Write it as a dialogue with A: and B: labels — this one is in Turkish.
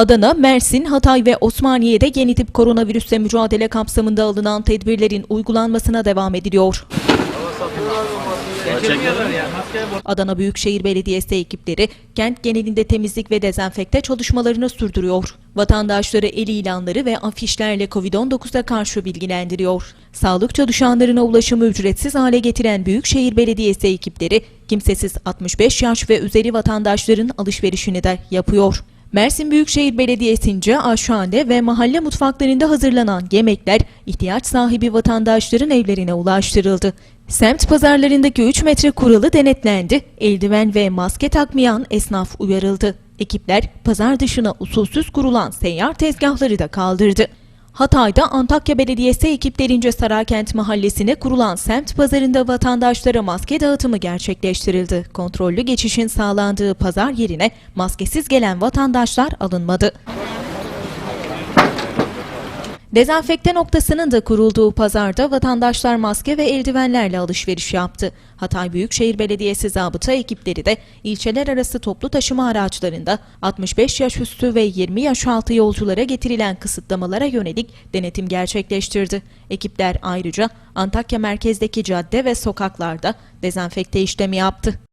A: Adana, Mersin, Hatay ve Osmaniye'de yeni tip koronavirüsle mücadele kapsamında alınan tedbirlerin uygulanmasına devam ediliyor. Adana Büyükşehir Belediyesi ekipleri kent genelinde temizlik ve dezenfekte çalışmalarını sürdürüyor. Vatandaşları el ilanları ve afişlerle Covid-19'a karşı bilgilendiriyor. Sağlık çalışanlarına ulaşımı ücretsiz hale getiren Büyükşehir Belediyesi ekipleri kimsesiz 65 yaş ve üzeri vatandaşların alışverişini de yapıyor. Mersin Büyükşehir Belediyesi'nce aşhane ve mahalle mutfaklarında hazırlanan yemekler ihtiyaç sahibi vatandaşların evlerine ulaştırıldı. Semt pazarlarındaki 3 metre kuralı denetlendi. Eldiven ve maske takmayan esnaf uyarıldı. Ekipler pazar dışına usulsüz kurulan seyyar tezgahları da kaldırdı. Hatay'da Antakya Belediyesi ekiplerince Sarakent Mahallesi'ne kurulan semt pazarında vatandaşlara maske dağıtımı gerçekleştirildi. Kontrollü geçişin sağlandığı pazar yerine maskesiz gelen vatandaşlar alınmadı. Dezenfekte noktasının da kurulduğu pazarda vatandaşlar maske ve eldivenlerle alışveriş yaptı. Hatay Büyükşehir Belediyesi zabıta ekipleri de ilçeler arası toplu taşıma araçlarında 65 yaş üstü ve 20 yaş altı yolculara getirilen kısıtlamalara yönelik denetim gerçekleştirdi. Ekipler ayrıca Antakya merkezdeki cadde ve sokaklarda dezenfekte işlemi yaptı.